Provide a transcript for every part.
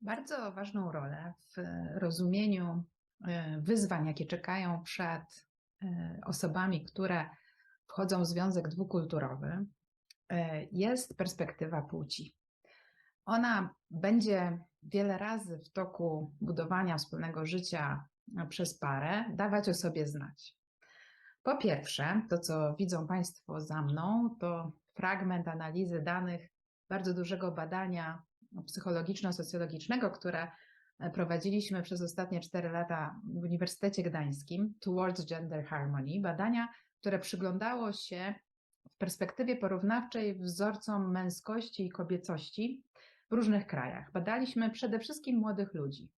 Bardzo ważną rolę w rozumieniu e, wyzwań, jakie czekają przed e, osobami, które wchodzą w związek dwukulturowy, e, jest perspektywa płci. Ona będzie wiele razy w toku budowania wspólnego życia przez parę dawać o sobie znać. Po pierwsze, to co widzą Państwo za mną, to fragment analizy danych bardzo dużego badania psychologiczno-socjologicznego, które e, prowadziliśmy przez ostatnie cztery lata w Uniwersytecie Gdańskim, Towards Gender Harmony, badania, które przyglądało się w perspektywie porównawczej wzorcom męskości i kobiecości w różnych krajach. Badaliśmy przede wszystkim młodych ludzi,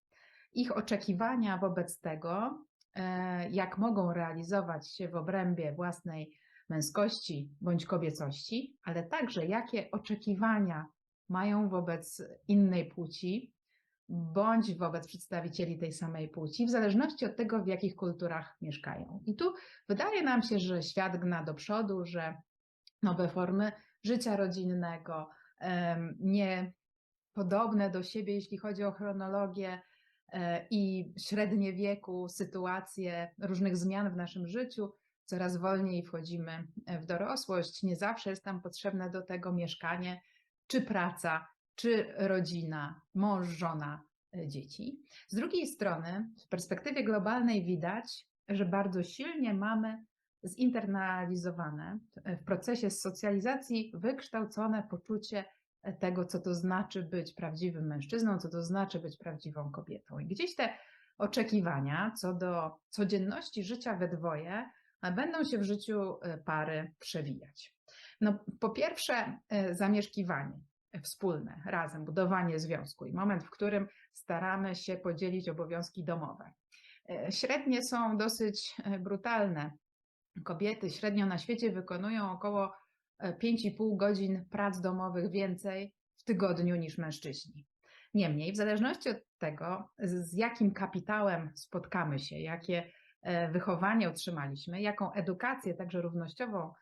ich oczekiwania wobec tego, e, jak mogą realizować się w obrębie własnej męskości bądź kobiecości, ale także jakie oczekiwania mają wobec innej płci, bądź wobec przedstawicieli tej samej płci, w zależności od tego, w jakich kulturach mieszkają. I tu wydaje nam się, że świat gna do przodu, że nowe formy życia rodzinnego, nie podobne do siebie, jeśli chodzi o chronologię e, i średnie wieku, sytuacje różnych zmian w naszym życiu, coraz wolniej wchodzimy w dorosłość. Nie zawsze jest nam potrzebne do tego mieszkanie czy praca, czy rodzina, mąż, żona, e, dzieci. Z drugiej strony, w perspektywie globalnej widać, że bardzo silnie mamy zinternalizowane w procesie socjalizacji wykształcone poczucie tego, co to znaczy być prawdziwym mężczyzną, co to znaczy być prawdziwą kobietą. I gdzieś te oczekiwania co do codzienności życia we dwoje będą się w życiu e, pary przewijać. No, po pierwsze, e, zamieszkiwanie wspólne, razem, budowanie związku i moment, w którym staramy się podzielić obowiązki domowe. E, średnie są dosyć brutalne. Kobiety średnio na świecie wykonują około 5,5 godzin prac domowych więcej w tygodniu niż mężczyźni. Niemniej, w zależności od tego, z jakim kapitałem spotkamy się, jakie wychowanie otrzymaliśmy, jaką edukację, także równościową,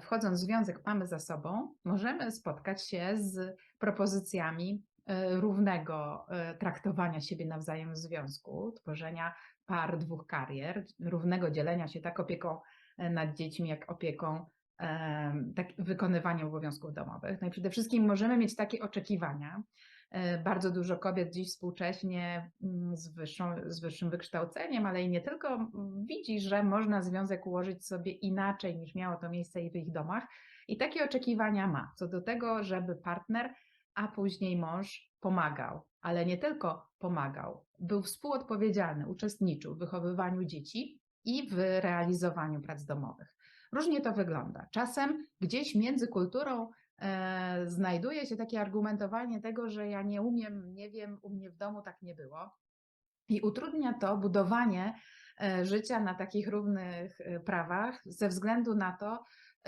wchodząc w związek mamy za sobą, możemy spotkać się z propozycjami e, równego e, traktowania siebie nawzajem w związku, tworzenia par dwóch karier, równego dzielenia się tak opieką e, nad dziećmi, jak opieką, tak, wykonywaniem obowiązków domowych. No i przede wszystkim możemy mieć takie oczekiwania, E, bardzo dużo kobiet dziś współcześnie mm, z, wyższą, z wyższym wykształceniem, ale i nie tylko, widzi, że można związek ułożyć sobie inaczej niż miało to miejsce i w ich domach. I takie oczekiwania ma co do tego, żeby partner, a później mąż pomagał, ale nie tylko pomagał, był współodpowiedzialny, uczestniczył w wychowywaniu dzieci i w realizowaniu prac domowych. Różnie to wygląda. Czasem gdzieś między kulturą E, znajduje się takie argumentowanie tego, że ja nie umiem, nie wiem, u mnie w domu tak nie było. I utrudnia to budowanie e, życia na takich równych e, prawach, ze względu na to,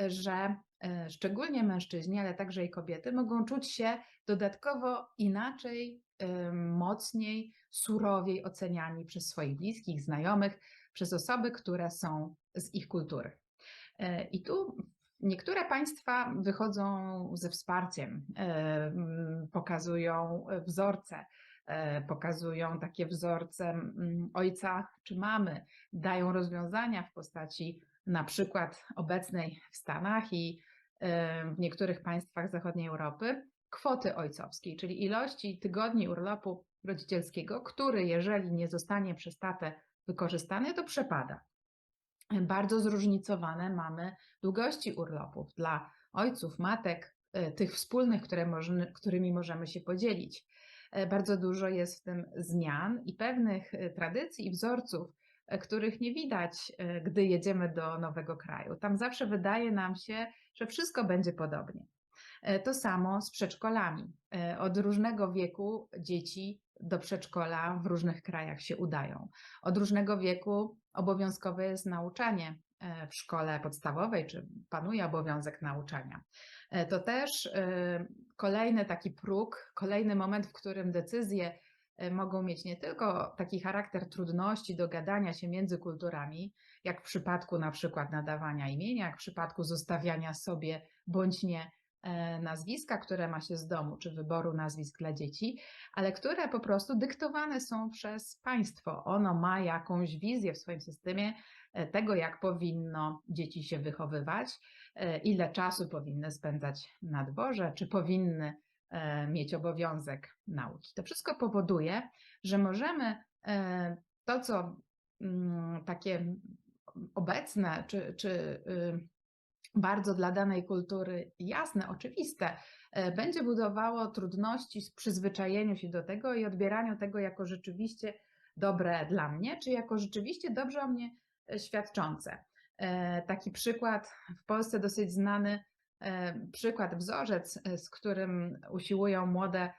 że szczególnie mężczyźni, ale także i kobiety mogą czuć się dodatkowo inaczej, mocniej, surowiej oceniani przez swoich bliskich, znajomych, przez osoby, które są z ich kultury. I tu Niektóre państwa wychodzą ze wsparciem, e, pokazują wzorce, e, pokazują takie wzorce ojca czy mamy, dają rozwiązania w postaci na przykład obecnej w Stanach i e, w niektórych państwach zachodniej Europy kwoty ojcowskiej, czyli ilości tygodni urlopu rodzicielskiego, który jeżeli nie zostanie przez tatę wykorzystany, to przepada bardzo zróżnicowane mamy długości urlopów dla ojców, matek, e, tych wspólnych, możemy, którymi możemy się podzielić. E, bardzo dużo jest w tym zmian i pewnych e, tradycji i wzorców, których nie widać, gdy jedziemy do nowego kraju. Tam zawsze wydaje nam się, że wszystko będzie podobnie. To samo z przedszkolami. Od różnego wieku dzieci do przedszkola w różnych krajach się udają. Od różnego wieku obowiązkowe jest nauczanie e, w szkole podstawowej, czy panuje obowiązek nauczania. E, to też e, kolejny taki próg, kolejny moment, w którym decyzje mogą mieć nie tylko taki charakter trudności dogadania się między kulturami, jak w przypadku na przykład nadawania imienia, jak w przypadku zostawiania sobie bądź nie e, nazwiska, które ma się z domu, czy wyboru nazwisk dla dzieci, ale które po prostu dyktowane są przez państwo. Ono ma jakąś wizję w swoim systemie e, tego, jak powinno dzieci się wychowywać, e, ile czasu powinny spędzać na dworze, czy powinny mieć obowiązek nauki. To wszystko powoduje, że możemy to, co mm, takie obecne, czy, czy y, bardzo dla danej kultury jasne, oczywiste, e, będzie budowało trudności w przyzwyczajeniu się do tego i odbieraniu tego jako rzeczywiście dobre dla mnie, czy jako rzeczywiście dobrze o mnie e, świadczące. E, taki przykład w Polsce dosyć znany, przykład, wzorzec, z którym usiłują młode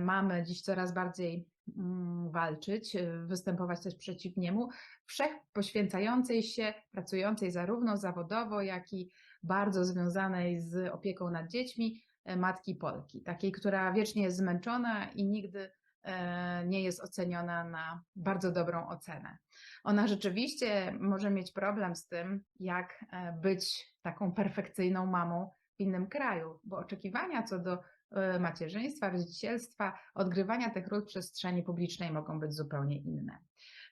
mamy dziś coraz bardziej mm, walczyć, występować też przeciw niemu, wszech poświęcającej się, pracującej zarówno zawodowo, jak i bardzo związanej z opieką nad dziećmi e, matki Polki, takiej, która wiecznie jest zmęczona i nigdy e, nie jest oceniona na bardzo dobrą ocenę. Ona rzeczywiście może mieć problem z tym, jak e, być taką perfekcyjną mamą w innym kraju, bo oczekiwania co do macierzyństwa, rodzicielstwa, odgrywania tych ról w przestrzeni publicznej mogą być zupełnie inne.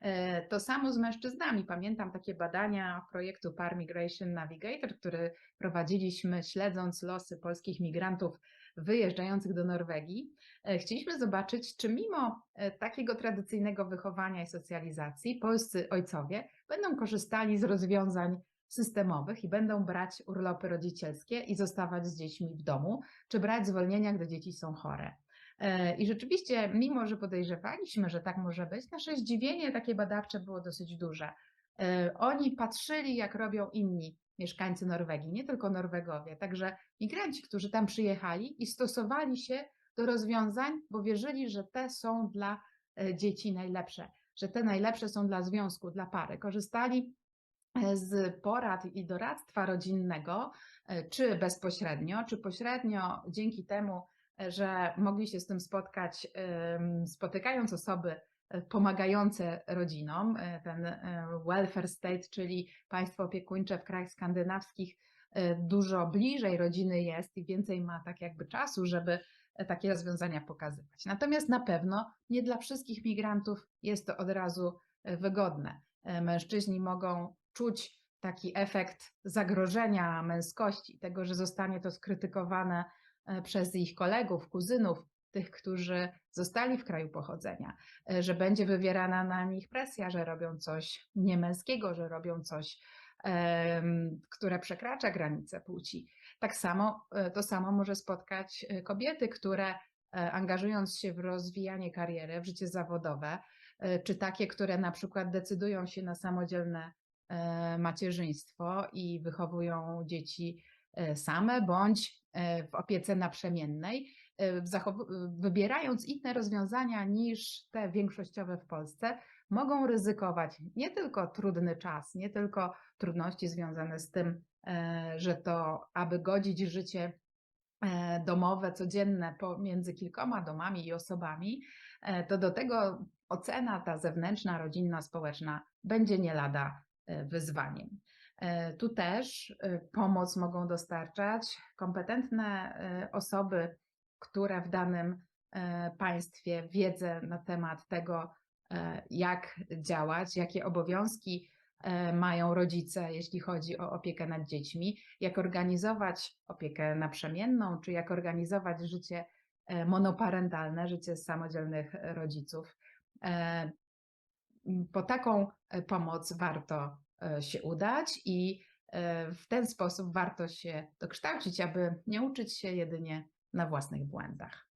E, to samo z mężczyznami. Pamiętam takie badania projektu Par Migration Navigator, który prowadziliśmy śledząc losy polskich migrantów wyjeżdżających do Norwegii. E, chcieliśmy zobaczyć, czy mimo e, takiego tradycyjnego wychowania i socjalizacji polscy ojcowie będą korzystali z rozwiązań systemowych i będą brać urlopy rodzicielskie i zostawać z dziećmi w domu, czy brać zwolnienia, gdy dzieci są chore. E, I rzeczywiście, mimo że podejrzewaliśmy, że tak może być, nasze zdziwienie takie badawcze było dosyć duże. E, oni patrzyli, jak robią inni mieszkańcy Norwegii, nie tylko Norwegowie, także migranci, którzy tam przyjechali i stosowali się do rozwiązań, bo wierzyli, że te są dla e, dzieci najlepsze, że te najlepsze są dla związku, dla pary. Korzystali z porad i doradztwa rodzinnego, czy bezpośrednio, czy pośrednio dzięki temu, że mogli się z tym spotkać, spotykając osoby e, pomagające rodzinom. E, ten e, welfare state, czyli państwo opiekuńcze w krajach skandynawskich, dużo bliżej rodziny jest i więcej ma tak jakby czasu, żeby takie rozwiązania pokazywać. Natomiast na pewno nie dla wszystkich migrantów jest to od razu wygodne. Mężczyźni mogą czuć taki efekt zagrożenia męskości, tego, że zostanie to skrytykowane E, przez ich kolegów, kuzynów, tych, którzy zostali w kraju pochodzenia, e, że będzie wywierana na nich presja, że robią coś niemęskiego, że robią coś, które przekracza granice płci. Tak samo, e, to samo może spotkać kobiety, które angażując się w rozwijanie kariery, w życie zawodowe, czy takie, które na przykład decydują się na samodzielne macierzyństwo i wychowują dzieci same, bądź E, w opiece naprzemiennej, e, wybierając inne rozwiązania niż te większościowe w Polsce, mogą ryzykować nie tylko trudny czas, nie tylko trudności związane z tym, e, że to, aby godzić życie domowe, codzienne pomiędzy kilkoma domami i osobami, to do tego ocena ta zewnętrzna, rodzinna, społeczna będzie nie lada wyzwaniem. E, tu też e, pomoc mogą dostarczać kompetentne e, osoby, które w danym państwie wiedzę na temat tego, jak działać, jakie obowiązki mają rodzice, jeśli chodzi o opiekę nad dziećmi, jak organizować opiekę naprzemienną, czy jak organizować życie monoparentalne, życie samodzielnych rodziców. Po taką pomoc warto E, się udać i e, w ten sposób warto się dokształcić, aby nie uczyć się jedynie na własnych błędach.